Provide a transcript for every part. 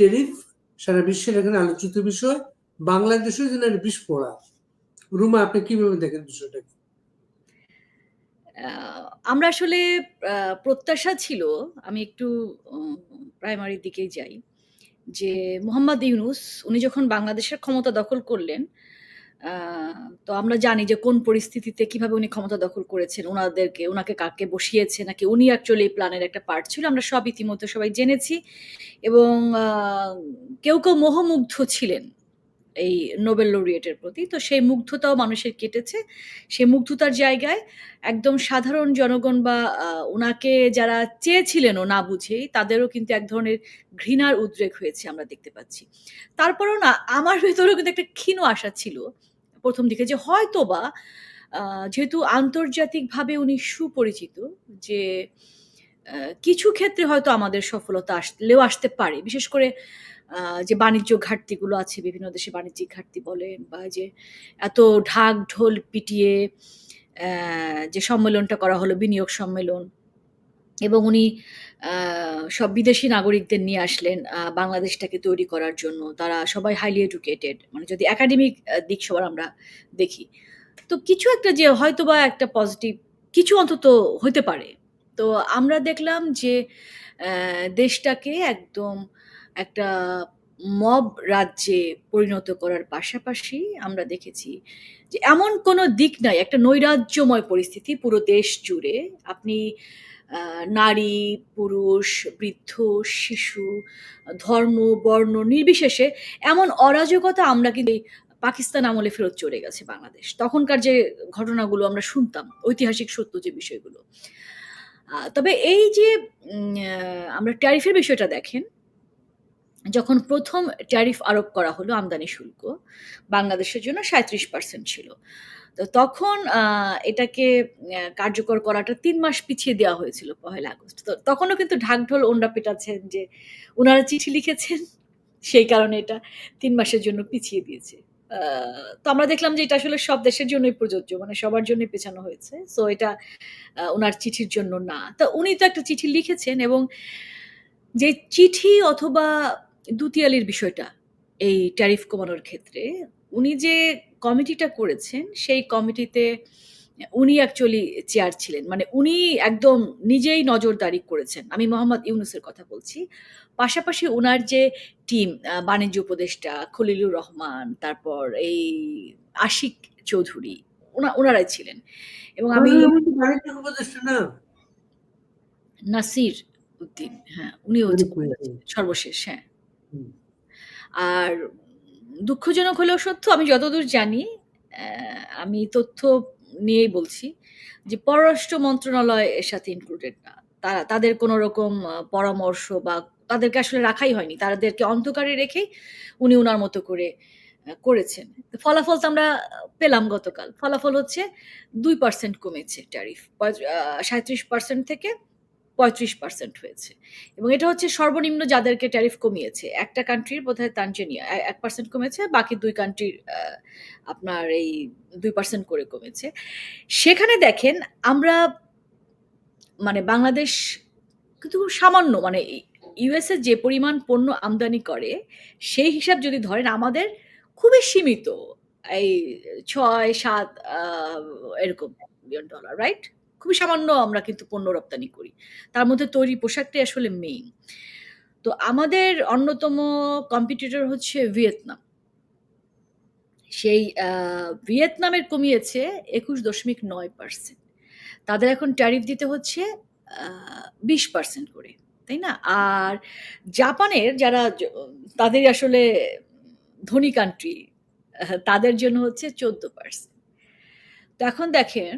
Tariff সারা বিশ্বের এখানে আলোচিত বিষয় বাংলাদেশের জন্য বিস্ফোরা রুমা, আপনি কীভাবে দেখেন বিষয়টাকে? আমরা আসলে প্রত্যাশা ছিল, আমি একটু প্রাইমারির দিকেই যাই, যে মোহাম্মদ ইউনুস, উনি যখন বাংলাদেশের ক্ষমতা দখল করলেন তো আমরা জানি যে কোন পরিস্থিতিতে কীভাবে উনি ক্ষমতা দখল করেছেন ওনাদেরকে ওনাকে কাকে বসিয়েছে, নাকি উনি অ্যাকচুয়ালি এই প্ল্যানের একটা পার্ট ছিল, আমরা সব ইতিমধ্যে সবাই জেনেছি। এবং কেউ কেউ মোহমুগ্ধ ছিলেন এই নোবেল লরিয়েটের প্রতি। তো সেই মুগ্ধতাও মানুষের কেটেছে। সেই মুগ্ধতার জায়গায় একদম সাধারণ জনগণ বা ওনাকে যারা চেয়েছিলেনও না বুঝেই, তাদেরও কিন্তু এক ধরনের ঘৃণার উদ্রেক হয়েছে আমরা দেখতে পাচ্ছি। তারপরেও না, আমার ভেতরেও কিন্তু একটা ক্ষীণ আশা ছিল প্রথম দিকে যে হয়তো বা যেহেতু আন্তর্জাতিকভাবে উনি সুপরিচিত, যে কিছু ক্ষেত্রে হয়তো আমাদের সফলতা আসলেও আসতে পারে। বিশেষ করে যে বাণিজ্য ঘাটতিগুলো আছে, বিভিন্ন দেশে বাণিজ্যিক ঘাটতি বলেন বা যে এত ঢাক ঢোল পিটিয়ে যে সম্মেলনটা করা হলো, বিনিয়োগ সম্মেলন এবং উনি সব বিদেশি নাগরিকদের নিয়ে আসলেন বাংলাদেশটাকে তৈরি করার জন্য। তারা সবাই হাইলি এডুকেটেড মানে যদি একাডেমিক দিক সবার আমরা দেখি। তো কিছু একটা যে হয়তো বা একটা পজিটিভ কিছু অন্তত হতে পারে। তো আমরা দেখলাম যে দেশটাকে একদম একটা মব রাজ্যে পরিণত করার পাশাপাশি আমরা দেখেছি যে এমন কোনো দিক নাই, একটা নৈরাজ্যময় পরিস্থিতি পুরো দেশ জুড়ে। আপনি নারী, পুরুষ, বৃদ্ধ, শিশু, ধর্ম, বর্ণ নির্বিশেষে এমন অরাজকতা আমরা কিন্তু পাকিস্তান আমলে ফেরত চলে গেছে বাংলাদেশ। তখনকার যে ঘটনাগুলো আমরা শুনতাম, ঐতিহাসিক সত্য যে বিষয়গুলো। তবে এই যে আমরা ট্যারিফের বিষয়টা দেখেন যখন প্রথম ট্যারিফ আরোপ করা হলো আমদানি শুল্ক, বাংলাদেশের জন্য সাঁত্রিশ পার্সেন্ট ছিল। তো তখন এটাকে কার্যকর করাটা তিন মাস পিছিয়ে দেওয়া হয়েছিল পহেলা আগস্ট। তো তখনও কিন্তু ঢাকঢোল ওনরা পেটাচ্ছেন যে ওনারা চিঠি লিখেছেন, সেই কারণে এটা তিন মাসের জন্য পিছিয়ে দিয়েছে। তো আমরা দেখলাম যে এটা আসলে সব দেশের জন্যই প্রযোজ্য মানে সবার জন্যই পেছানো হয়েছে। সো এটা ওনার চিঠির জন্য না। তা উনি তো একটা চিঠি লিখেছেন এবং যে চিঠি অথবা দুতিয়ালির বিষয়টা এই ট্যারিফ কমানোর ক্ষেত্রে উনি যে কমিটিটা করেছেন সেই কমিটিতে উনি অ্যাকচুয়ালি চেয়ার ছিলেন। মানে উনি একদম নিজেই নজরদারি করেছেন। আমি মোহাম্মদ ইউনুসের কথা বলছি। পাশাপাশি ওনার যে টিম বাণিজ্য উপদেষ্টা খলিলুর রহমান তারপর এই আশিক চৌধুরী ওনা ওনারাই ছিলেন। এবং আমি নাসির উদ্দিন হ্যাঁ উনি সর্বশেষ হ্যাঁ। আর দুঃখজনক হলেও সত্য, আমি যতদূর জানি আমি তথ্য নিয়েই বলছি যে পররাষ্ট্র মন্ত্রণালয় এর সাথে ইনক্লুডেড না। তারা, তাদের কোনো রকম পরামর্শ বা তাদেরকে আসলে রাখাই হয়নি। তাদেরকে অন্ধকারে রেখেই উনি ওনার মতো করে করেছেন। ফলাফল তো আমরা পেলাম গতকাল। ফলাফল হচ্ছে দুই পার্সেন্ট কমেছে ট্যারিফ সাঁত্রিশ পার্সেন্ট থেকে পঁয়ত্রিশ পার্সেন্ট হয়েছে। এবং এটা হচ্ছে সর্বনিম্ন যাদেরকে ট্যারিফ কমিয়েছে। একটা কান্ট্রির বোধহয় তানজেনিয়া এক পার্সেন্ট কমেছে, বাকি দুই কান্ট্রির আপনার এই দুই পার্সেন্ট করে কমেছে। সেখানে দেখেন, আমরা মানে বাংলাদেশ কিন্তু সামান্য মানে ইউএসএ যে পরিমাণ পণ্য আমদানি করে, সেই হিসাব যদি ধরেন, আমাদের খুবই সীমিত। এই ছয়, সাত এরকম মিলিয়ন ডলার রাইট খুবই সামান্য আমরা কিন্তু পণ্য রপ্তানি করি। তার মধ্যে তৈরি পোশাকটাই আসলে মেইন তো আমাদের অন্যতম কম্পিটিটর হচ্ছে ভিয়েতনাম। সেই ভিয়েতনামের কমিয়েছে একুশ দশমিক নয় পার্সেন্ট তাদের এখন ট্যারিফ দিতে হচ্ছে বিশ পার্সেন্ট করে, তাই না? আর জাপানের যারা, তাদের আসলে ধনী কান্ট্রি তাদের জন্য হচ্ছে চোদ্দ পার্সেন্ট তো এখন দেখেন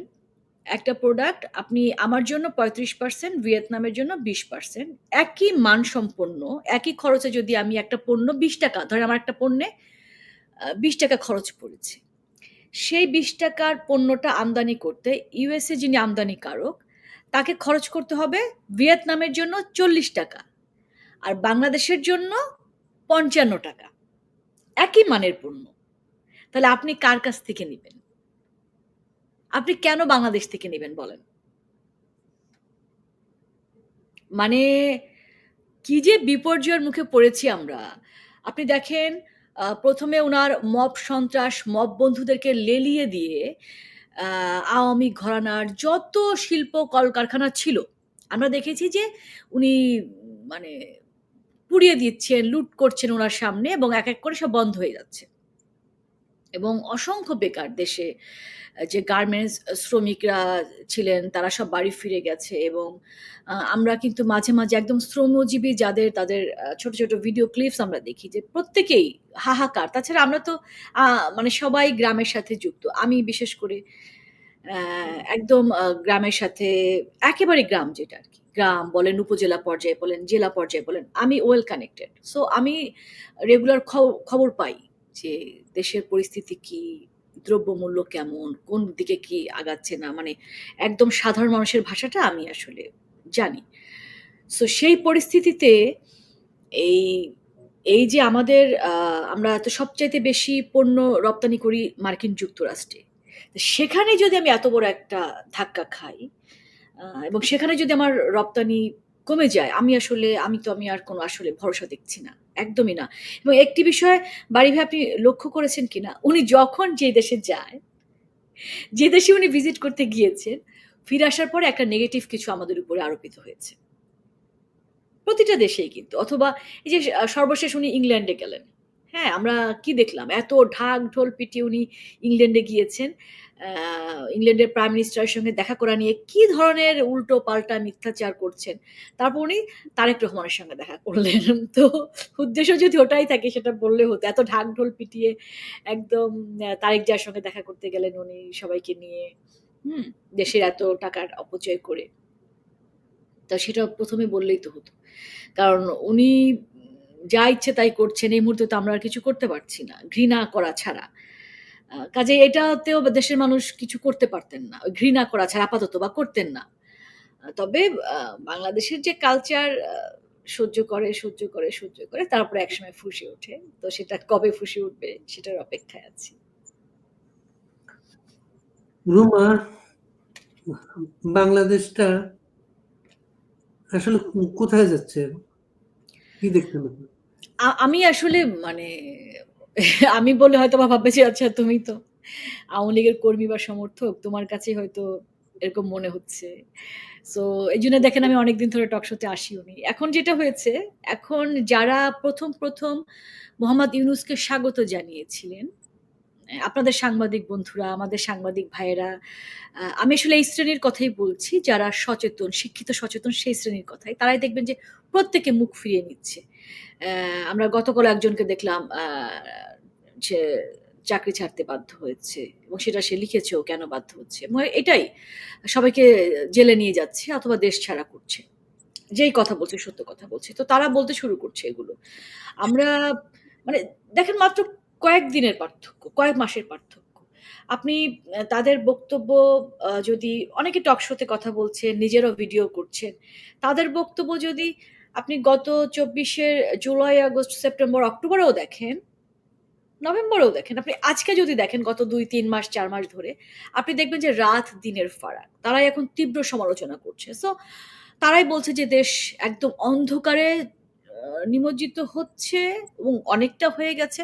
একটা প্রোডাক্ট আপনি আমার জন্য পঁয়ত্রিশ পার্সেন্ট ভিয়েতনামের জন্য বিশ পার্সেন্ট একই মানসম্পন্ন, একই খরচে যদি আমি একটা পণ্য বিশ টাকা, ধরেন আমার একটা পণ্যে বিশ টাকা খরচ পড়েছে। সেই বিশ টাকার পণ্যটা আমদানি করতে ইউএসএ যিনি আমদানিকারক, তাকে খরচ করতে হবে ভিয়েতনামের জন্য চল্লিশ টাকা আর বাংলাদেশের জন্য পঞ্চান্ন টাকা। একই মানের পণ্য। তাহলে আপনি কার কাছ থেকে নেবেন? আপনি কেন বাংলাদেশ থেকে নেবেন বলেন? মানে কি যে বিপর্যয়ের মুখে পড়েছি আমরা। আপনি দেখেন প্রথমে ওনার মব সন্ত্রাস, মব বন্ধুদেরকে লেলিয়ে দিয়ে আওয়ামী ঘরানার যত শিল্প কলকারখানা ছিল, আমরা দেখেছি যে উনি মানে পুড়িয়ে দিচ্ছেন, লুট করছেন ওনার সামনে এবং এক এক করে সব বন্ধ হয়ে যাচ্ছে। এবং অসংখ্য বেকার দেশে যে গার্মেন্টস শ্রমিকরা ছিলেন, তারা সব বাড়ি ফিরে গেছে এবং আমরা কিন্তু মাঝে মাঝে একদম শ্রমজীবী যাদের, তাদের ছোট ছোট ভিডিও ক্লিপস আমরা দেখি যে প্রত্যেকেই হাহাকার। তাছাড়া আমরা তো মানে সবাই গ্রামের সাথে যুক্ত। আমি বিশেষ করে একদম গ্রামের সাথে, একেবারে গ্রাম যেটা আর কি। গ্রাম বলেন উপজেলা পর্যায়ে, বলেন জেলা পর্যায়ে বলেন, আমি ওয়েল কানেক্টেড সো আমি রেগুলার খবর পাই। যে দেশের পরিস্থিতি কি, দ্রব্যমূল্য কেমন, কোন দিকে কি আগাচ্ছে না মানে একদম সাধারণ মানুষের ভাষাটা আমি আসলে জানি। সো সেই পরিস্থিতিতে এই এই যে আমাদের আমরা তো সবচাইতে বেশি পণ্য রপ্তানি করি মার্কিন যুক্তরাষ্ট্রে। সেখানে যদি আমি এত বড় একটা ধাক্কা খাই এবং সেখানে যদি আমার রপ্তানি কমে যায়। আমি আসলে, আমি তো, আমি আর কোনো আসলে ভরসা দেখছি না। একদমই না। এবং একটি বিষয়, বাড়ি ভাই আপনি লক্ষ্য করেছেন কিনা? উনি যখন যে দেশে যায়, যে দেশে উনি ভিজিট করতে গিয়েছেন, ফিরে আসার পরে একটা নেগেটিভ কিছু আমাদের উপরে আরোপিত হয়েছে। প্রতিটা দেশেই কিন্তু। অথবা এই যে, সর্বশেষ উনি ইংল্যান্ডে গেলেন। হ্যাঁ আমরা কি দেখলাম? এত ঢাক ঢোল পিটিয়ে উনি ইংল্যান্ডে গিয়েছেন। ইংল্যান্ডের প্রাইম মিনিস্টারের সঙ্গে দেখা করা নিয়ে কি ধরনের উল্টো পাল্টা মিথ্যাচার করছেন? তারপর উনি তারেক রহমানের সঙ্গে দেখা করলেন। তো উদ্দেশ্য যদি ওটাই থাকে, সেটা বললে হতো, এত ঢাক ঢোল পিটিয়ে একদম তারেক যার সঙ্গে দেখা করতে গেলেন উনি সবাইকে নিয়ে। হুম, দেশের এত টাকার অপচয় করে। তা সেটা প্রথমে বললেই তো হতো। কারণ উনি যা ইচ্ছে তাই করছেন, এই মুহূর্তে তো আমরা আর কিছু করতে পারছি না, ঘৃণা করা ছাড়া। কাজে এটাতেও দেশের মানুষ কিছু করতে পারতেন না ঘৃণা করা ছাড়া আপাতত বা করতেন না। তবে বাংলাদেশের যে কালচার সহ্য করে সহ্য করে সহ্য করে, তারপরে একসময় ফুসে ওঠে। তো সেটা কবে ফুসে উঠবে সেটার অপেক্ষায় আছি। রুমা, বাংলাদেশটা আসলে কোথায় যাচ্ছে? কি আমি আসলে মানে আমি বলে হয়তো বা ভাববে আচ্ছা তুমি তো আওয়ামী লীগের কর্মী বা সমর্থক, তোমার কাছে হয়তো এরকম মনে হচ্ছে। সো এই জন্য দেখেন আমি অনেকদিন ধরে টক শোতে আসিও নি। এখন যেটা হয়েছে, এখন যারা প্রথম প্রথম মোহাম্মদ ইউনুসকে স্বাগত জানিয়েছিলেন আপনাদের সাংবাদিক বন্ধুরা, আমাদের সাংবাদিক ভাইয়েরা আমি আসলে এই শ্রেণির কথাই বলছি, যারা সচেতন, শিক্ষিত, সচেতন, সেই শ্রেণির কথাই। তারাই দেখবেন যে প্রত্যেকে মুখ ফিরিয়ে নিচ্ছে। আমরা গতকাল একজনকে দেখলাম যে চাকরি ছাড়তে বাধ্য হয়েছে এবং সেটা সে লিখেছেও কেন বাধ্য হচ্ছে। এটাই সবাইকে জেলে নিয়ে যাচ্ছে অথবা দেশ ছাড়া করছে। যেই কথা বলছে, সত্য কথা বলছে। তো তারা বলতে শুরু করছে এগুলো। আমরা মানে দেখেন মাত্র কয়েক দিনের পার্থক্য, কয়েক মাসের পার্থক্য। আপনি তাদের বক্তব্য যদি অনেকে টক শোতে কথা বলছেন, নিজেরও ভিডিও করছেন, তাদের বক্তব্য যদি আপনি গত চব্বিশের জুলাই, আগস্ট, সেপ্টেম্বর, অক্টোবরেও দেখেন, নভেম্বরেও দেখেন, আপনি আজকে যদি দেখেন গত দুই, তিন মাস, চার মাস ধরে, আপনি দেখবেন যে রাত দিনের ফারাক। তারাই এখন তীব্র সমালোচনা করছে। সো তারাই বলছে যে দেশ একদম অন্ধকারে নিমজ্জিত হচ্ছে এবং অনেকটা হয়ে গেছে।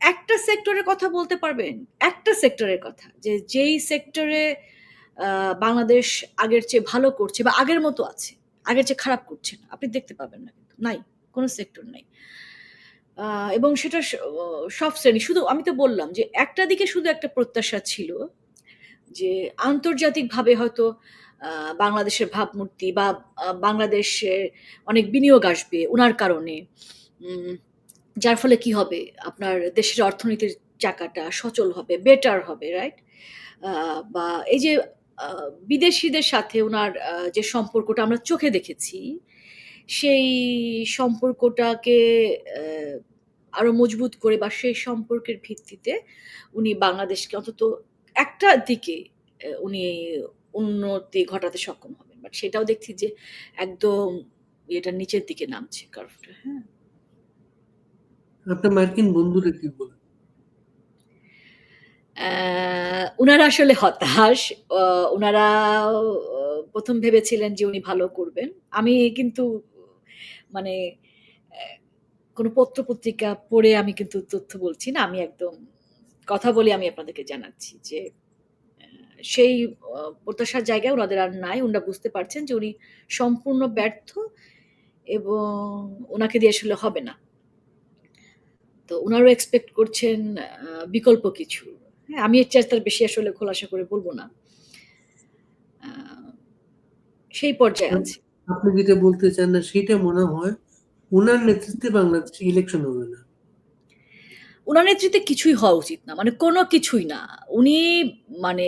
একটা সেক্টরের কথা বলতে পারবেন? একটা সেক্টরের কথা। যে যেই সেক্টরে বাংলাদেশ আগের চেয়ে ভালো করছে বা আগের মতো আছে আগের চেয়ে খারাপ করছে না। আপনি দেখতে পাবেন না কিন্তু। নাই কোনো সেক্টর নাই। এবং সেটা সব শ্রেণি। শুধু আমি তো বললাম যে একটা দিকে শুধু একটা প্রত্যাশা ছিল যে আন্তর্জাতিকভাবে হয়তো বাংলাদেশের ভাবমূর্তি বা আহ, বাংলাদেশের অনেক বিনিয়োগ আসবে ওনার কারণে। যার ফলে কি হবে? আপনার দেশের অর্থনীতির চাকাটা সচল হবে বেটার হবে রাইট বা এই যে বিদেশিদের সাথে ওনার যে সম্পর্কটা আমরা চোখে দেখেছি সেই সম্পর্কটাকে আহ, আরও মজবুত করে বা সেই সম্পর্কের ভিত্তিতে উনি বাংলাদেশকে অন্তত একটা দিকে উনি উন্নতি ঘটাতে সক্ষম হবেন। বাট সেটাও দেখছি যে একদম এটা নিচের দিকে নামছে কার্ভটা হ্যাঁ। আপনার মার্কিন বন্ধুরা কি বলে আহ, উনারা আসলে হতাশ উনারা প্রথম ভেবেছিলেন যে উনি ভালো করবেন আমি কিন্তু মানে কোনো পত্র-পত্রিকা পড়ে আমি কিন্তু তথ্য বলছি না। আমি একদম কথা বলে আমি আপনাদেরকে জানাচ্ছি যে সেই প্রত্যাশার জায়গায় ওনাদের আর নাই। ওনারা বুঝতে পারছেন যে উনি সম্পূর্ণ ব্যর্থ এবং ওনাকে দিয়ে আসলে হবে না। তো উনারাও এক্সপেক্ট করছেন বিকল্প কিছু। হ্যাঁ, আমি এর চাইতে তার বেশি আসলে খোলাসা করে বলব না। সেই পর্যায়ে আছি। আপনি যেটা বলতে চান না সেইটা মনে হয় উনার নেতৃত্বে বাংলাদেশে ইলেকশন হবে না। উনার নেতৃত্বে কিছুই হওয়া উচিত না। মানে কোনো কিছুই না। উনি মানে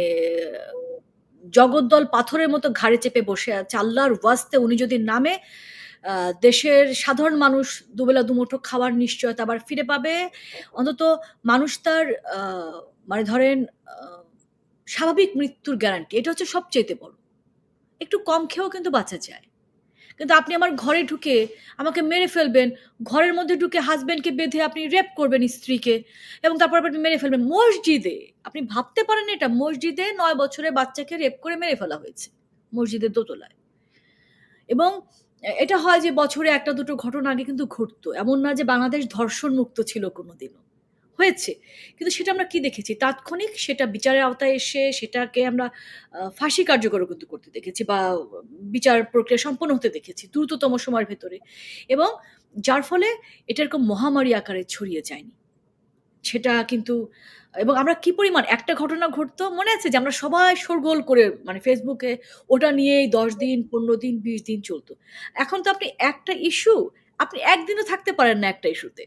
জগদ্দল পাথরের মতো ঘাড়ে চেপে বসে আছে। আল্লাহর ওয়াস্তে উনি যদি নামে দেশের সাধারণ মানুষ দুবেলা দুমুঠো খাওয়ার নিশ্চয়তা আবার ফিরে পাবে। অন্তত মানুষ তার মানে ধরেন স্বাভাবিক মৃত্যুর গ্যারান্টি। এটা হচ্ছে সবচাইতে বড়। একটু কম খেয়েও কিন্তু বাঁচা যায়। কিন্তু আপনি আমার ঘরে ঢুকে আমাকে মেরে ফেলবেন। ঘরের মধ্যে ঢুকে হাসব্যান্ডকে বেঁধে আপনি রেপ করবেন স্ত্রীকে এবং তারপর আপনি মেরে ফেলবেন মসজিদে। আপনি ভাবতে পারেন এটা, মসজিদে নয় বছরের বাচ্চাকে রেপ করে মেরে ফেলা হয়েছে। মসজিদের দোতলায়। এবং এটা হয় যে বছরে একটা দুটো ঘটনা আগে কিন্তু ঘটতো। এমন না যে বাংলাদেশ ধর্ষণ মুক্ত ছিল কোনদিনও। হয়েছে। কিন্তু সেটা আমরা কি দেখেছি? তাৎক্ষণিক সেটা বিচারের আওতায় এসে সেটাকে আমরা ফাঁসি কার্যকরও কিন্তু করতে দেখেছি বা, বিচার প্রক্রিয়া সম্পন্ন হতে দেখেছি দ্রুততম সময়ের ভেতরে। এবং যার ফলে এটা এরকম মহামারী আকারে ছড়িয়ে যায়নি। সেটা কিন্তু এবং আমরা কি পরিমাণ একটা ঘটনা ঘটতো মনে আছে যে আমরা সবাই শোরগোল করে মানে ফেসবুকে ওটা নিয়েই ১০ দিন, ১৫ দিন, ২০ দিন চলত। এখন তো আপনি একটা ইস্যু আপনি একদিনও থাকতে পারেন না একটা ইস্যুতে।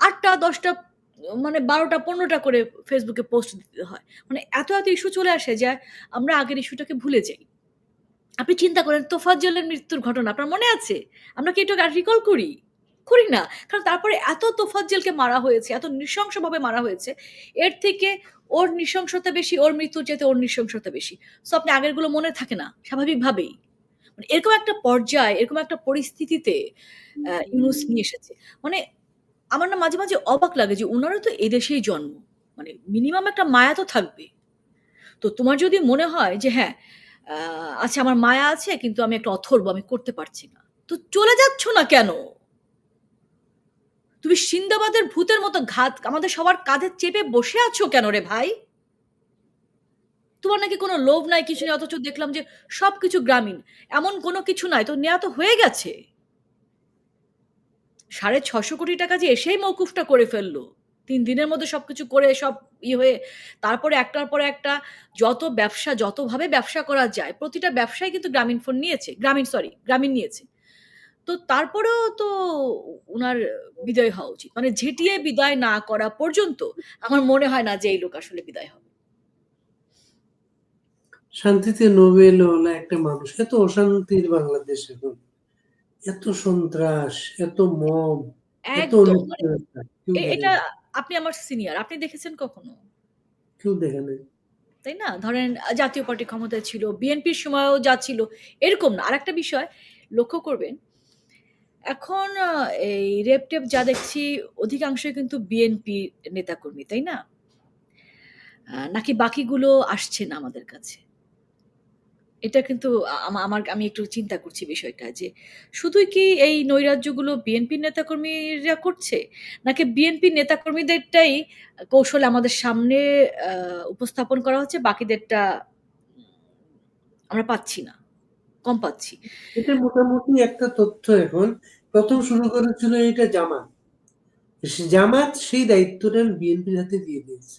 আটটা দশটা মানে বারোটা পনেরোটা করে ফেসবুকে পোস্ট দিতে হয়। মানে এত, এত ইস্যু চলে আসে যে আমরা আগের ইস্যুটাকে ভুলে যাই। আপনি চিন্তা করেন তোফাজ্জলের মৃত্যুর ঘটনা আপনার মনে আছে? আমরা কি একটু রিকল করি? করি না। কারণ তারপরে এত তোফাজ্জলকে মারা হয়েছে, এত নৃশংসভাবে মারা হয়েছে। এর থেকে ওর নৃশংসতা বেশি, ওর মৃত্যুর চাইতে ওর নৃশংসতা বেশি। সো আপনি আগেরগুলো মনে থাকে না স্বাভাবিকভাবেই। মানে এরকম একটা পর্যায়, এরকম একটা পরিস্থিতিতে ইউনুস নিয়ে এসেছে। মানে আমার না মাঝে, মাঝে অবাক লাগে যে উনারও তো এদেশেই জন্ম। মানে মিনিমাম একটা মায়া তো থাকবে। তো তোমার যদি মনে হয় যে হ্যাঁ, আচ্ছা আমার মায়া আছে কিন্তু আমি একটা অথর্ব আমি করতে পারছি না। তো চলে যাচ্ছ না কেন? তুমি সিন্দাবাদের ভূতের মতো ঘাত আমাদের সবার কাঁধে চেপে বসে আছো কেন রে ভাই? তোমার নাকি কোনো লোভ নাই, কিছু নেই, অথচ দেখলাম যে সব কিছু গ্রামীণ। এমন কোনো কিছু নাই, তো নেয়া তো হয়ে গেছে। ৬৫০ কোটি টাকা যে এসেই মওকুফটা করে ফেলল তিন দিনের মধ্যে সব কিছু করে, সব ই হয়ে, তারপরে একটার পর একটা যত ব্যবসা, যতভাবে ব্যবসা করা যায়, প্রতিটা ব্যবসায় কিন্তু গ্রামীণ ফোন নিয়েছে। গ্রামীণ সরি গ্রামীণ নিয়েছে। তো তারপরেও তো উনার বিদায় হওয়া উচিত। মানে ঝেঁটিয়ে বিদায় না করা পর্যন্ত আমার মনে হয় না যে এই লোক আসলে বিদায় হবে। শান্তিতে নোবেল নোবেলওয়ালা একটা মানুষ। এত অশান্তির বাংলাদেশ এখন। এত সন্ত্রাস, এত মব, এত একদম মানে অনিশ্চয়তা। কেউ এ দেখে এটা। আপনি আমার সিনিয়র। আপনি দেখেছেন কখনো? কেউ দেখে নাই। তাই না? ধরেন আ জাতীয় পার্টি ক্ষমতায় ছিল, বিএনপির সময়ও যা ছিল এরকম না। আরেকটা বিষয় লক্ষ্য করবেন এখন এই রেপ-টেপ যা দেখছি অধিকাংশই কিন্তু বিএনপি নেতাকর্মী, তাই না? নাকি বাকিগুলো আসছে না আমাদের কাছে? এটা কিন্তু আমার আমি একটু চিন্তা করছি বিষয়টা যে শুধুই কি এই নৈরাজ্যগুলো বিএনপির নেতাকর্মীরা করছে? নাকি বিএনপির নেতাকর্মীদেরটাই কৌশল আমাদের সামনে উপস্থাপন করা হচ্ছে বাকিদেরটা আমরা পাচ্ছি না। কম পাচ্ছি। এটা মোটামুটি একটা তথ্য এখন। ১ম শুরু করেছিল এটা জামাত। জামাত সেই দায়িত্বটা বিএনপির হাতে দিয়ে দিয়েছে।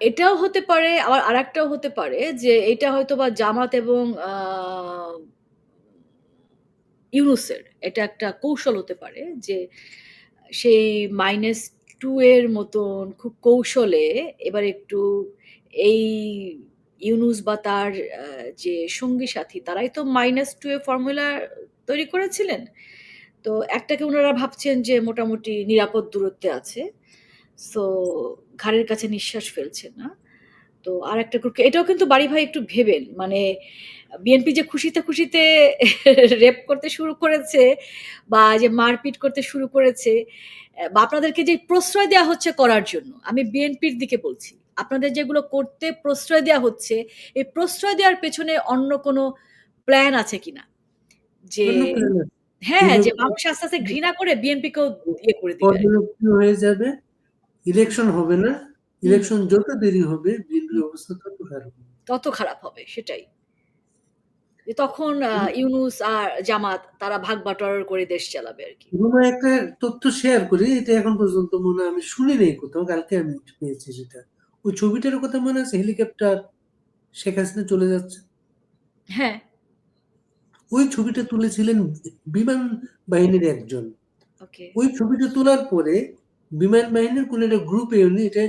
এটাও হতে পারে আবার আরেকটাও হতে পারে যে এটা হয়তোবা জামাত এবং ইউনূসের এটা একটা কৌশল হতে পারে যে সেই মাইনাস টু এর মতন খুব কৌশলে এবার একটু এই ইউনূস বা তার যে সঙ্গী সাথী তারাই তো মাইনাস টু এ ফর্মুলা তৈরি করেছিলেন। তো একটাকে ওনারা ভাবছেন যে মোটামুটি নিরাপদ দূরত্বে আছে। সো ঘাড়ের কাছে নিঃশ্বাস ফেলছে না। তো আর একটা গ্রুপকে এটাও কিন্তু বাড়ি ভাই একটু ভেবেন। মানে বিএনপি যে খুশিতে, খুশিতে রেপ করতে শুরু করেছে বা যে মারপিট করতে শুরু করেছে বা আপনাদেরকে যে প্রশ্রয় দেওয়া হচ্ছে করার জন্য, আমি বিএনপির দিকে বলছি। আপনাদের যেগুলো করতে প্রশ্রয় দেওয়া হচ্ছে, এই প্রশ্রয় দেওয়ার পেছনে অন্য কোনো প্ল্যান আছে কিনা? যে হ্যাঁ, হ্যাঁ, যে মানুষ আস্তে, আস্তে ঘৃণা করে বিএনপিকেও ইয়ে করে দিবে হয়ে যাবে। ইলেকশন হবে না। ইলেকশন যত দেরি হবে বিএনপির অবস্থা তত খারাপ হবে। তত খারাপ হবে সেটাই। তখন হুম। আর জামাত তারা ভাগ বাটোয়ারা করে দেশ চালাবে আরকি। রুমা একটা তথ্য শেয়ার করি। এটা এখন পর্যন্ত মনে হয় আমি শুনি নাই কোথাও। কালকে আমি পেয়েছি সেটা। ওই ছবিটার কথা মনে আছে? হেলিকপ্টার শেখ হাসিনা চলে যাচ্ছে। হ্যাঁ। ওই ছবিটা তুলেছিলেন বিমান বাহিনীর একজন। ওই ছবিটা তোলার পরে বিমান বাহিনীর কোন একটা গ্রুপে উনি এটা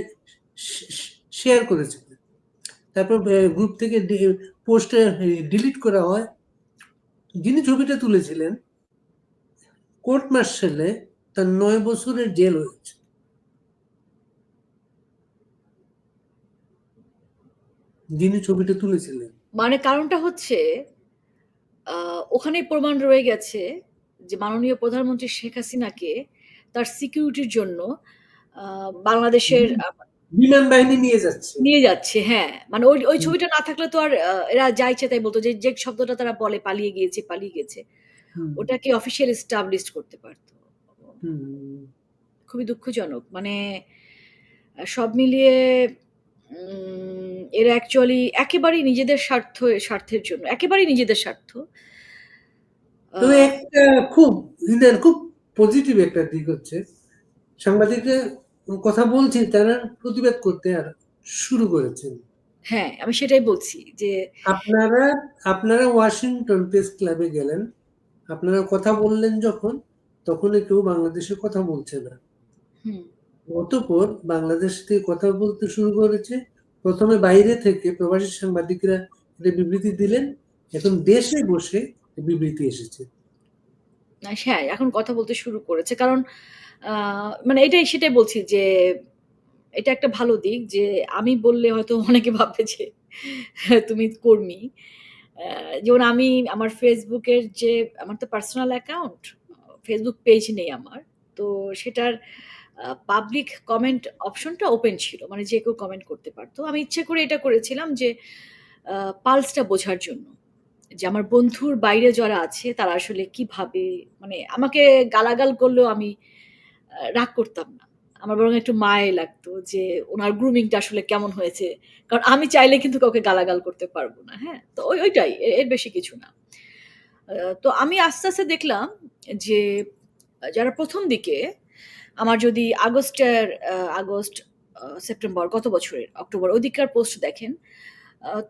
শেয়ার করেছিলেন। তারপর গ্রুপ থেকে এ ডিলিট করা হয়। যিনি ছবিটা তুলেছিলেন কোর্ট মার্শালে তার নয় বছরের জেল হয়েছে। যিনি ছবিটা তুলেছিলেন। মানে কারণটা হচ্ছে আ ওখানেই প্রমাণ রয়ে গেছে যে মাননীয় প্রধানমন্ত্রী শেখ হাসিনাকে তার সিকিউরিটির জন্য বাংলাদেশের বিমান বাহিনী নিয়ে যাচ্ছে। নিয়ে যাচ্ছে, হ্যাঁ। মানে ওই ওই ছবিটা না থাকলে তো আর এরা যা ইচ্ছে তাই বলতো যে, যে শব্দটা তারা বলে পালিয়ে গিয়েছে, পালিয়ে গেছে। ওটাকে অফিসিয়াল এস্টাবলিশড করতে পারত। খুবই দুঃখজনক। মানে সব মিলিয়ে এরা অ্যাকচুয়ালি একেবারেই নিজেদের স্বার্থ স্বার্থের জন্য একেবারেই নিজেদের স্বার্থ। তবে একটা খুব খুব পজিটিভ একটা দিক হচ্ছে সাংবাদিকরা কথা বলছে তারা প্রতিবাদ করতে আর শুরু করেছেন। হ্যাঁ, আমি সেটাই বলছি যে আপনারা আপনারা ওয়াশিংটন প্রেস ক্লাবে গেলেন। আপনারা কথা বললেন যখন, তখনই কেউ বাংলাদেশে কথা বলছে না। হুম। অতঃপর বাংলাদেশ থেকে কথা বলতে শুরু করেছে। প্রথমে বাইরে থেকে প্রবাসী সাংবাদিকরা একটা বিবৃতি দিলেন। এখন দেশে বসে বিবৃতি এসেছে। হ্যাঁ, এখন কথা বলতে শুরু করেছে। কারণ মানে এটাই সেটাই বলছি যে এটা একটা ভালো দিক যে আমি বললে হয়তো অনেকে ভাববে যে তুমি কর্মী। যেমন আমি আমার ফেসবুকের যে আমার তো পার্সোনাল অ্যাকাউন্ট, ফেসবুক পেজ নেই আমার। তো সেটার পাবলিক কমেন্ট অপশনটা ওপেন ছিল। মানে যে কেউ কমেন্ট করতে পারতো আমি ইচ্ছে করে এটা করেছিলাম যে পালসটা বোঝার জন্য। যে আমার বন্ধুর বাইরে যারা আছে তারা আসলে কি ভাবে? মানে আমাকে গালাগাল করলেও আমি রাগ করতাম না। আমার বরং একটু মায়া লাগতো যে ওনার গ্রুমিংটা আসলে কেমন হয়েছে। কারণ আমি চাইলে কিন্তু কাউকে গালাগাল করতে পারব না। হ্যাঁ? তো ওই ওইটাই এর বেশি কিছু না। তো আমি আস্তে, আস্তে দেখলাম যে যারা প্রথম দিকে আমার যদি আগস্টের আগস্ট, সেপ্টেম্বর গত বছরের অক্টোবর ওদিককার পোস্ট দেখেন,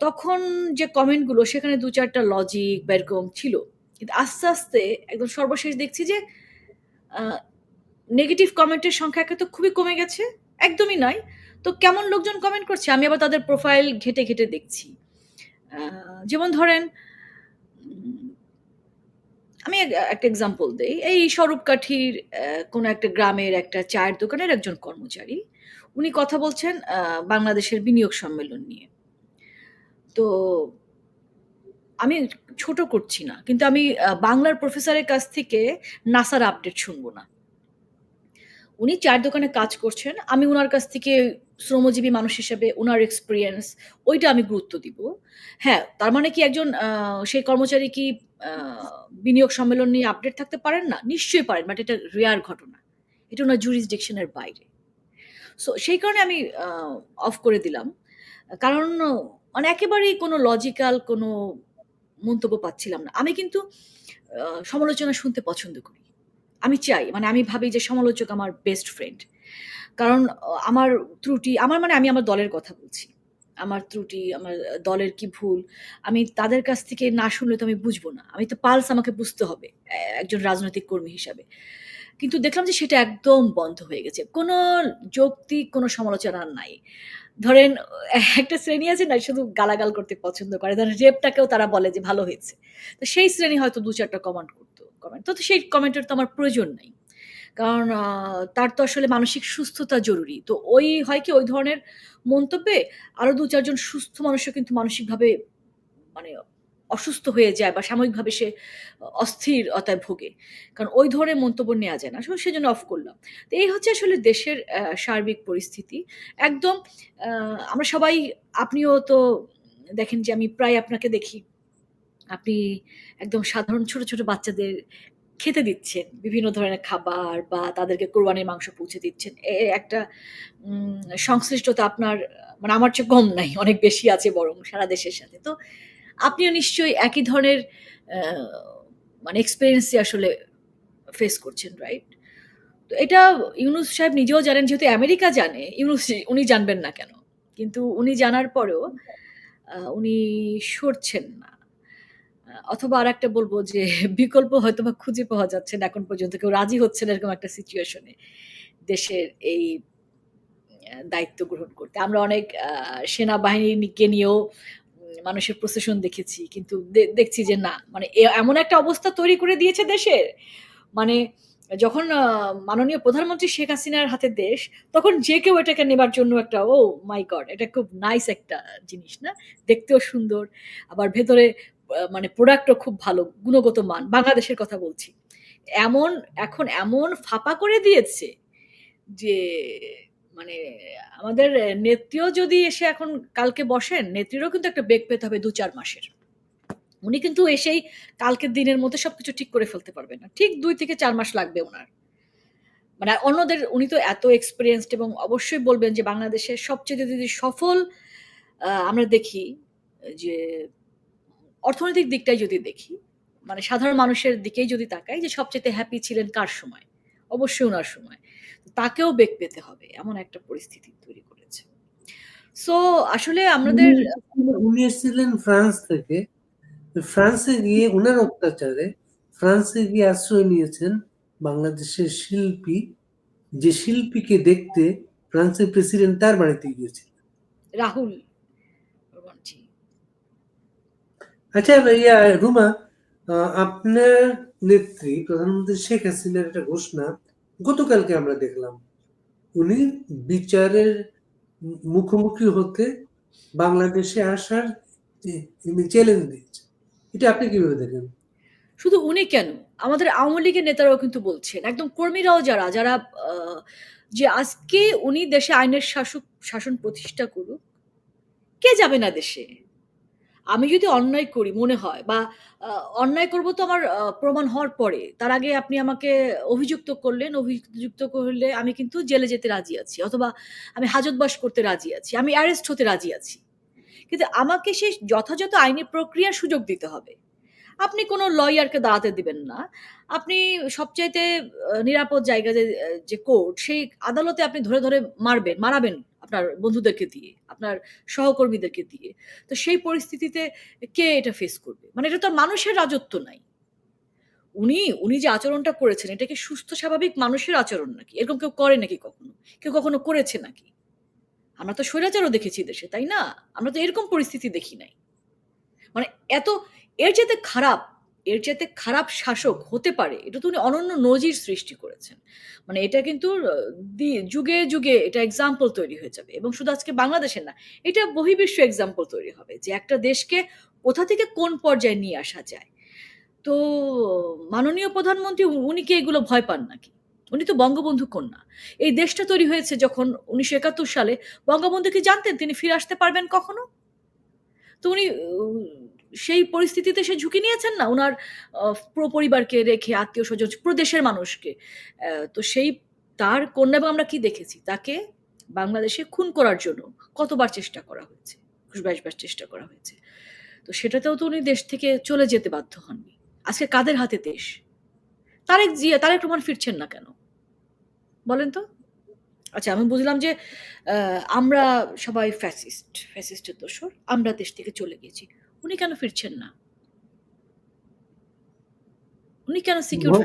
তখন যে কমেন্টগুলো সেখানে দু চারটা লজিক বা এরকম ছিল। কিন্তু আস্তে, আস্তে একদম সর্বশেষ দেখছি যে নেগেটিভ কমেন্টের সংখ্যা একে তো খুবই কমে গেছে। একদমই নয় তো কেমন লোকজন কমেন্ট করছে আমি আবার তাদের প্রোফাইল ঘেঁটে, ঘেঁটে দেখছি। যেমন ধরেন আমি এক একটা এক্সাম্পল দেই। এই স্বরূপকাঠির কোনো একটা গ্রামের একটা চায়ের দোকানের একজন কর্মচারী। উনি কথা বলছেন বাংলাদেশের বিনিয়োগ সম্মেলন নিয়ে। তো আমি ছোট করছি না। কিন্তু আমি বাংলার প্রফেসরের কাছ থেকে নাসার আপডেট শুনব না। উনি চায়ের দোকানে কাজ করছেন। আমি ওনার কাছ থেকে শ্রমজীবী মানুষ হিসেবে ওনার এক্সপিরিয়েন্স ওইটা আমি গুরুত্ব দিব। হ্যাঁ, তার মানে কি একজন সেই কর্মচারী কি বিনিয়োগ সম্মেলন নিয়ে আপডেট থাকতে পারেন না? নিশ্চয়ই পারেন। বাট এটা রেয়ার ঘটনা। এটা উনার জুরিসডিকশন এর বাইরে। সো সেই কারণে আমি অফ করে দিলাম। কারণ মানে একেবারেই কোনো লজিক্যাল কোনো মন্তব্য পাচ্ছিলাম না। আমি কিন্তু সমালোচনা শুনতে পছন্দ করি। আমি চাই মানে আমি ভাবি যে সমালোচক আমার বেস্ট ফ্রেন্ড। কারণ আমার ত্রুটি, আমার মানে আমি আমার দলের কথা বলছি। আমার ত্রুটি, আমার দলের কি ভুল, আমি তাদের কাছ থেকে না শুনলে তো আমি বুঝব না। আমি তো পালস আমাকে বুঝতে হবে একজন রাজনৈতিক কর্মী হিসাবে। কিন্তু দেখলাম যে সেটা একদম বন্ধ হয়ে গেছে। কোনো যৌক্তিক কোনো সমালোচনা নাই। ধরেন একটা শ্রেণি আছে না শুধু গালাগাল করতে পছন্দ করে। ধরেন রেপটাকেও তারা বলে যে ভালো হয়েছে। তো সেই শ্রেণি হয়তো ২-৪ টা কমেন্ট করত। কমেন্ট তো সেই কমেন্টের তো আমার প্রয়োজন নাই। কারণ তার তো আসলে মানসিক সুস্থতা জরুরি। তো ওই হয় কি ওই ধরনের মন্তব্যে আরও দু চারজন সুস্থ মানুষও কিন্তু মানসিকভাবে মানে অসুস্থ হয়ে যায় বা সাময়িকভাবে সে অস্থিরতায় ভোগে। কারণ ওই ধরনের মন্তব্য নেওয়া যায় না। আসলে সেজন্য অফ করলাম। তো এই হচ্ছে আসলে দেশের সার্বিক পরিস্থিতি। একদম আমরা সবাই আপনিও তো দেখেন যে আমি প্রায় আপনাকে দেখি। আপনি একদম সাধারণ ছোট, ছোট বাচ্চাদের খেতে দিচ্ছেন। বিভিন্ন ধরনের খাবার বা তাদেরকে কোরবানির মাংস পৌঁছে দিচ্ছেন। একটা সংশ্লিষ্টতা আপনার মানে আমার চেয়ে কম নাই। অনেক বেশি আছে বরং সারা দেশের সাথে। তো আপনিও নিশ্চয়ই একই ধরনের মানে এক্সপেরিয়েন্সই আসলে ফেস করছেন, রাইট? তো এটা ইউনুস সাহেব নিজেও জানেন যেহেতু আমেরিকা জানে, ইউনুস উনি জানবেন না কেন? কিন্তু উনি জানার পরেও উনি সরছেন না। আ আর একটা বলব যে বিকল্প হয়তো বা খুঁজে পাওয়া যাচ্ছে না এখন পর্যন্ত। কেউ রাজি হচ্ছে না এরকম একটা সিচুয়েশনে দেশের এই দায়িত্ব গ্রহণ করতে। আমরা অনেক সেনাবাহিনীকে নিয়েও মানুষের প্রসেশন দেখেছি। কিন্তু দেখছি যে না, মানে এমন একটা অবস্থা তৈরি করে দিয়েছে দেশের, মানে যখন মাননীয় প্রধানমন্ত্রী শেখ হাসিনার হাতে দেশ, তখন যে কেউ এটাকে নেবার জন্য একটা ও মাই গড! এটা খুব নাইস একটা জিনিস না? দেখতেও সুন্দর, আবার ভেতরে মানে প্রোডাক্টও খুব ভালো, গুণগত মান। বাংলাদেশের কথা বলছি। এমন এখন এমন ফাঁপা করে দিয়েছে যে মানে আমাদের নেত্রীও যদি এসে এখন কালকে বসেন, নেত্রীরও কিন্তু একটা বেগ পেতে হবে ২-৪ মাসের। উনি কিন্তু এসেই কালকের দিনের মধ্যে সবকিছু ঠিক করে ফেলতে পারবেন না। ঠিক দুই থেকে চার মাস লাগবে ওনার মানে অন্যদের উনি তো এত এক্সপিরিয়েন্সড এবং অবশ্যই বলবেন যে বাংলাদেশের সবচেয়ে যদি সফল আমরা দেখি যে অর্থনৈতিক দিকটাই যদি দেখি, মানে সাধারণ মানুষের দিকেই যদি তাকাই যে সবচাইতে হ্যাপি ছিলেন কার সময়? অবশ্যই উনার সময়। তাকেও বেগ পেতে হবে। এমন একটা পরিস্থিতি তৈরি করেছে। সো আসলে আমাদের উনি এসেছিলেন উনি এসেছিলেন ফ্রান্স থেকে। ফ্রান্সে গিয়ে উনার অত্যাচারে ফ্রান্সে গিয়ে আশ্রয় নিয়েছেন বাংলাদেশের শিল্পী, যে শিল্পীকে দেখতে ফ্রান্সের প্রেসিডেন্ট তার বাড়িতে গিয়েছিলেন। রাহুল জি। আচ্ছা ইয়া রুমা, আপনার নেত্রী প্রধানমন্ত্রী শেখ হাসিনার একটা ঘোষণা গতকালকে আমরা দেখলাম। উনি বিচারের মুখোমুখি হতে বাংলাদেশে আসার চ্যালেঞ্জ দিয়েছেন। এটা আপনি কীভাবে দেখেন? শুধু উনি কেন? আমাদের আওয়ামী লীগের নেতারাও কিন্তু বলছেন। একদম কর্মীরাও যারা, যারা যে আজকে উনি দেশে আইনের শাসক শাসন প্রতিষ্ঠা করুক, কে যাবে না দেশে? আমি যদি অন্যায় করি মনে হয় বা অন্যায় করব তো আমার প্রমাণ হওয়ার পরে। তার আগে আপনি আমাকে অভিযুক্ত করলেন, অভিযুক্ত করলে আমি কিন্তু জেলে যেতে রাজি আছি। অথবা আমি হাজতবাস করতে রাজি আছি। আমি অ্যারেস্ট হতে রাজি আছি। কিন্তু আমাকে সেই যথাযথ আইনি প্রক্রিয়ার সুযোগ দিতে হবে। আপনি কোনো লয়ারকে দাঁড়াতে দিবেন না। আপনি সবচাইতে নিরাপদ জায়গা যে যে কোর্ট, সেই আদালতে আপনি ধরে, ধরে মারবেন, মারাবেন আপনার বন্ধুদেরকে দিয়ে, আপনার সহকর্মীদেরকে দিয়ে। তো সেই পরিস্থিতিতে কে এটা ফেস করবে? মানে এটা তো মানুষের রাজত্ব নাই। উনি, উনি যে আচরণটা করেছেন এটা কি সুস্থ স্বাভাবিক মানুষের আচরণ নাকি? এরকম কেউ করে নাকি কখনো? কেউ কখনো করেছে নাকি? আমরা তো স্বৈরাচারও দেখেছি দেশে, তাই না? আমরা তো এরকম পরিস্থিতি দেখি নাই। মানে এত এর চাইতে খারাপ, এর চাইতে খারাপ শাসক হতে পারে, এটা তো উনি অনন্য নজির সৃষ্টি করেছেন। মানে এটা কিন্তু যুগে, যুগে এটা এক্সাম্পল তৈরি হয়ে যাবে এবং শুধু আজকে বাংলাদেশের না, এটা বহির্বিশ্ব এক্সাম্পল তৈরি হবে যে একটা দেশকে কোথা থেকে কোন পর্যায়ে নিয়ে আসা যায়। তো মাননীয় প্রধানমন্ত্রী উনি কি এগুলো ভয় পান নাকি? উনি তো বঙ্গবন্ধু কন্যা। এই দেশটা তৈরি হয়েছে যখন ১৯৭১ সালে বঙ্গবন্ধু কি জানতেন তিনি ফিরে আসতে পারবেন কখনো? তো উনি সেই পরিস্থিতিতে সে ঝুঁকি নিয়েছেন না ওনার পরিবারকে রেখে, আত্মীয় স্বজন প্রদেশের মানুষকে। তো সেই তার কন্যা এবং আমরা কি দেখেছি? তাকে বাংলাদেশে খুন করার জন্য কতবার চেষ্টা করা হয়েছে। ২১-২২ চেষ্টা করা হয়েছে। তো সেটাতেও তো উনি দেশ থেকে চলে যেতে বাধ্য হননি। আজকে কাদের হাতে দেশ? তারেক জিয়া, তারেক রহমান ফিরছেন না কেন? বলেন তো? আচ্ছা আমি বুঝলাম যে আমরা সবাই ফ্যাসিস্ট, ফ্যাসিস্টের দোসর। আমরা দেশ থেকে চলে গিয়েছি। উনি কেন ফিরছেন না? উনি কেন সিকিউর ভ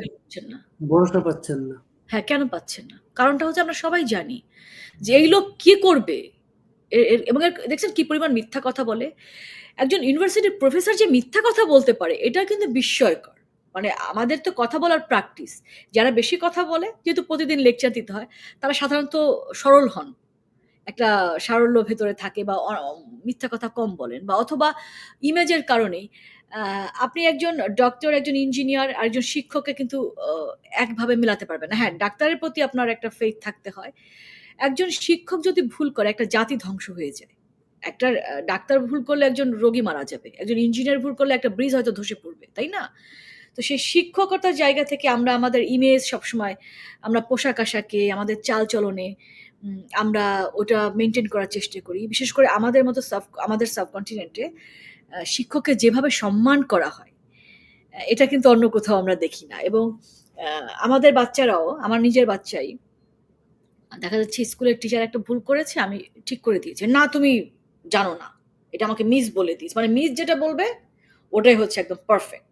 না? ভরসা পাচ্ছেন না। হ্যাঁ, কেন পাচ্ছেন না? কারণটা হচ্ছে আমরা সবাই জানি যে এই লোক কি করবে? এবং দেখছেন কি পরিমাণ মিথ্যা কথা বলে? একজন ইউনিভার্সিটির প্রফেসর যে মিথ্যা কথা বলতে পারে এটা কিন্তু বিস্ময়কর। মানে আমাদের তো কথা বলার প্র্যাকটিস। যারা বেশি কথা বলে যেহেতু প্রতিদিন লেকচার দিতে হয়, তারা সাধারণত সরল হন। একটা সারল্য ভেতরে থাকে বা মিথ্যা কথা কম বলেন বা অথবা ইমেজের কারণেই আপনি একজন ডক্টর, একজন ইঞ্জিনিয়ার, আরেকজন শিক্ষককে কিন্তু একভাবে মেলাতে পারবেন না। হ্যাঁ, ডাক্তারের প্রতি আপনার একটা ফেইথ থাকতে হয়। একজন শিক্ষক যদি ভুল করে একটা জাতি ধ্বংস হয়ে যায়। একটা ডাক্তার ভুল করলে একজন রোগী মারা যাবে একজন ইঞ্জিনিয়ার ভুল করলে একটা ব্রিজ হয়তো ধসে পড়বে তাই না তো সেই শিক্ষকতার জায়গা থেকে আমরা আমাদের ইমেজ সবসময় আমরা পোশাক আশাকে আমাদের চাল চলনে আমরা ওটা মেনটেন করার চেষ্টা করি। বিশেষ করে আমাদের মতো সাব, আমাদের সাবকন্টিনেন্টে শিক্ষককে যেভাবে সম্মান করা হয় এটা কিন্তু অন্য কোথাও আমরা দেখি না। এবং আমাদের বাচ্চারাও, আমার নিজের বাচ্চাই, দেখা যাচ্ছে স্কুলের টিচার একটা ভুল করেছে, আমি ঠিক করে দিয়েছি। না, তুমি জানো না। এটা আমাকে মিস বলে দিস মানে মিস যেটা বলবে, ওটাই হচ্ছে একদম পারফেক্ট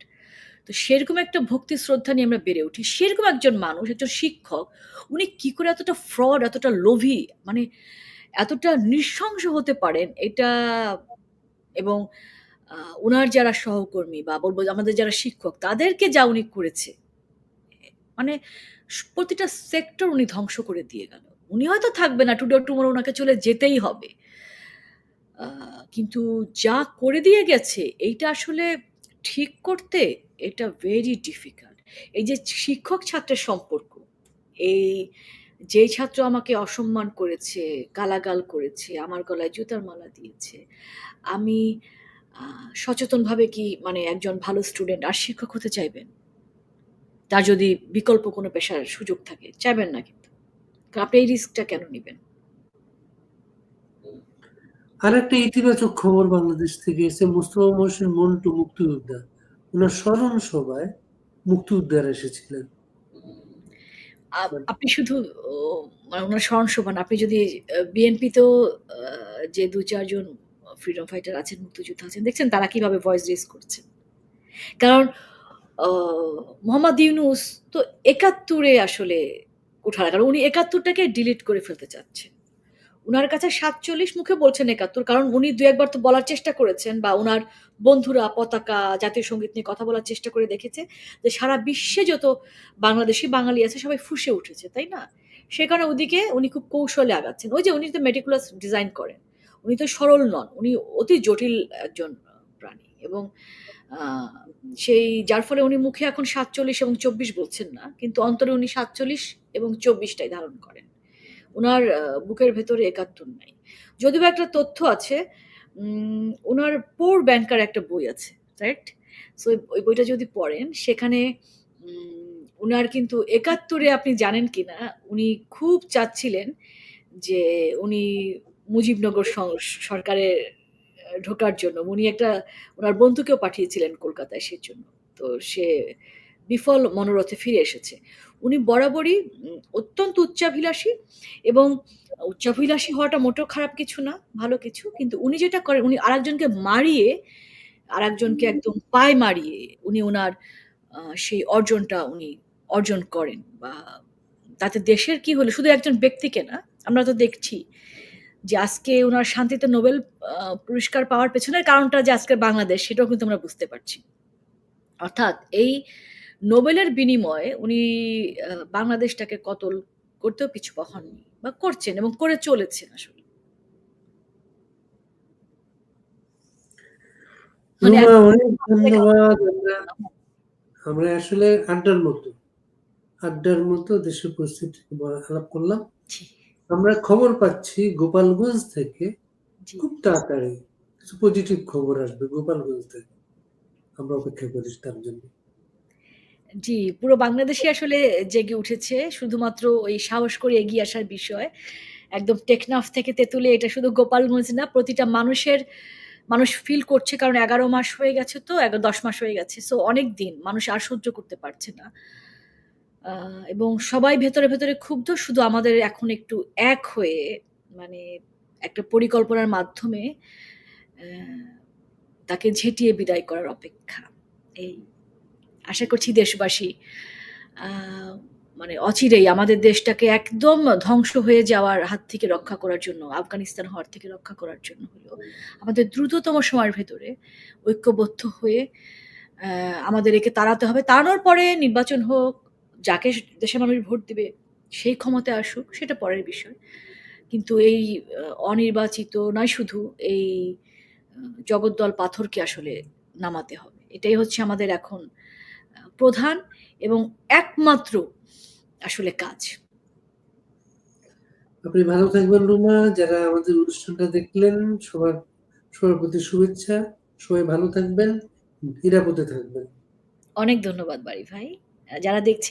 তো সেরকম একটা ভক্তি শ্রদ্ধা নিয়ে আমরা বেড়ে উঠি। সেরকম একজন মানুষ, একজন শিক্ষক, উনি কি করে এতটা ফ্রড এতটা লোভী মানে এতটা নৃশংস হতে পারেন, এটা এবং ওনার যারা সহকর্মী বা বলব আমাদের যারা শিক্ষক, তাদেরকে যা উনি করেছে মানে প্রতিটা সেক্টর উনি ধ্বংস করে দিয়ে গেল। উনি হয়তো থাকবে না টুডে টুমোরো ওনাকে চলে যেতেই হবে। কিন্তু যা করে দিয়ে গেছে, এইটা আসলে ঠিক করতে এটা ভেরি ডিফিকাল্ট এই যে শিক্ষক ছাত্রের সম্পর্ক, এই যেই ছাত্র আমাকে অসম্মান করেছে, গালাগাল করেছে, আমার গলায় জুতার মালা দিয়েছে, আমি সচেতনভাবে কি মানে একজন ভালো স্টুডেন্ট আর শিক্ষক হতে চাইবেন? তার যদি বিকল্প কোনো পেশার সুযোগ থাকে, চাইবেন না কিন্তু। আপনি এই রিস্কটা কেন নেবেন? আর একটা ইতিবাচক খবর বাংলাদেশ থেকে এসে মুস্তফা মহসিন মন্টু মুক্তিযোদ্ধা। ওনার স্মরণ সভায় মুক্তিযোদ্ধার এসেছিলেন। আপনি শুধু মানে ওনার স্মরণ শোভান আপনি যদি বিএনপিতেও যে দু চারজন ফ্রিডম ফাইটার আছেন মুক্তিযোদ্ধা আছেন দেখছেন তারা কীভাবে ভয়েস রেজ করছেন? কারণ মোহাম্মদ ইউনুস তো একাত্তরে আসলে ওঠার কারণ উনি একাত্তরটাকে ডিলিট করে ফেলতে চাচ্ছেন। উনার কাছে সাতচল্লিশ মুখে বলছেন একাত্তর, কারণ উনি দু একবার তো বলার চেষ্টা করেছেন বা ওনার বন্ধুরা পতাকা, জাতীয় সংগীত নিয়ে কথা বলার চেষ্টা করে দেখেছে যে সারা বিশ্বে যত বাংলাদেশি বাঙালি আছে সবাই ফুসে উঠেছে, তাই না? সে কারণে ওদিকে উনি খুব কৌশলে আগাচ্ছেন। ওই যে উনি তো মেটিকুলাস ডিজাইন করেন, উনি তো সরল নন, উনি অতি জটিল একজন প্রাণী এবং সেই যার ফলে উনি মুখে এখন সাতচল্লিশ এবং চব্বিশ বলছেন না, কিন্তু অন্তরে উনি সাতচল্লিশ এবং চব্বিশটাই ধারণ করেন। ওনার বুকের ভেতরে একাত্তর নাই। যদিও একটা তথ্য আছে ওনার পোর ব্যাংকার একটা বই আছে রাইট সো ওই বইটা যদি পড়েন, সেখানে উনার কিন্তু একাত্তরে আপনি জানেন কি না উনি খুব চাচ্ছিলেন যে উনি মুজিবনগর সরকারে ঢোকার জন্য। উনি একটা ওনার বন্ধুকেও পাঠিয়েছিলেন কলকাতায় সে জন্য তো সে বিফল মনোরথে ফিরে এসেছে। উনি বরাবরই অত্যন্ত উচ্চাভিলাষী এবং উচ্চাভিলাষী হওয়াটা মোটেও খারাপ কিছু না ভালো কিছু। কিন্তু উনি যেটা করেন উনি আরেকজনকে মারিয়ে আরেকজনকে একদম পায়ে মারিয়ে উনি ওনার সেই অর্জনটা উনি অর্জন করেন বা তাতে দেশের কি হলো শুধু একজন ব্যক্তিকে না আমরা তো দেখছি যে আজকে ওনার শান্তিতে নোবেল পুরস্কার পাওয়ার পেছনের কারণটা যে আজকে বাংলাদেশ সেটাও কিন্তু আমরা বুঝতে পারছি। অর্থাৎ এই নোবেলের বিনিময়ে উনি বাংলাদেশটাকে কতল করতেও পিছু পা হননি বা করছেন এবং করে চলেছেন আসলে। মানে আমরা আসলে আড্ডার মতো আড্ডার মতো দেশের পরিস্থিতি আলাপ করলাম। আমরা খবর পাচ্ছি গোপালগঞ্জ থেকে খুব তাড়াতাড়ি কিছু পজিটিভ খবর আসবে গোপালগঞ্জ থেকে। আমরা অপেক্ষা করি তার জন্য। জি, পুরো বাংলাদেশই আসলে জেগে উঠেছে। শুধুমাত্র ওই সাহস করে এগিয়ে আসার বিষয়। একদম টেকনাফ থেকে তেঁতুলে এটা শুধু গোপালগঞ্জ না, প্রতিটা মানুষের, মানুষ ফিল করছে কারণ এগারো মাস হয়ে গেছে তো এগারো দশ মাস হয়ে গেছে। সো অনেক দিন মানুষ আর সহ্য করতে পারছে না। এবং সবাই ভেতরে ভেতরে ক্ষুব্ধ, শুধু আমাদের এখন একটু এক হয়ে মানে একটা পরিকল্পনার মাধ্যমে তাকে ঝেঁটিয়ে বিদায় করার অপেক্ষা। এই আশা করছি দেশবাসী মানে অচিরেই আমাদের দেশটাকে একদম ধ্বংস হয়ে যাওয়ার হাত থেকে রক্ষা করার জন্য, আফগানিস্তান হওয়ার থেকে রক্ষা করার জন্য হলো আমাদের দ্রুততম সময়ের ভেতরে ঐক্যবদ্ধ হয়ে আমাদের একে তাড়াতে হবে। তাড়ানোর পরে নির্বাচন হোক, যাকে দেশের মানুষ ভোট দিবে, সেই ক্ষমতায় আসুক, সেটা পরের বিষয়। কিন্তু এই অনির্বাচিত নয় শুধু, এই জগদ্দল পাথরকে আসলে নামাতে হবে। এটাই হচ্ছে আমাদের এখন প্রধান এবং একমাত্র আসলে কাজ। আপনি ভালো থাকবেন রুমা। যারা আমাদের অনুষ্ঠানটা দেখলেন সবার সবার প্রতি শুভেচ্ছা। সবাই ভালো থাকবেন নিরাপদে থাকবেন। অনেক ধন্যবাদ বাড়ি ভাই। যারা দেখছেন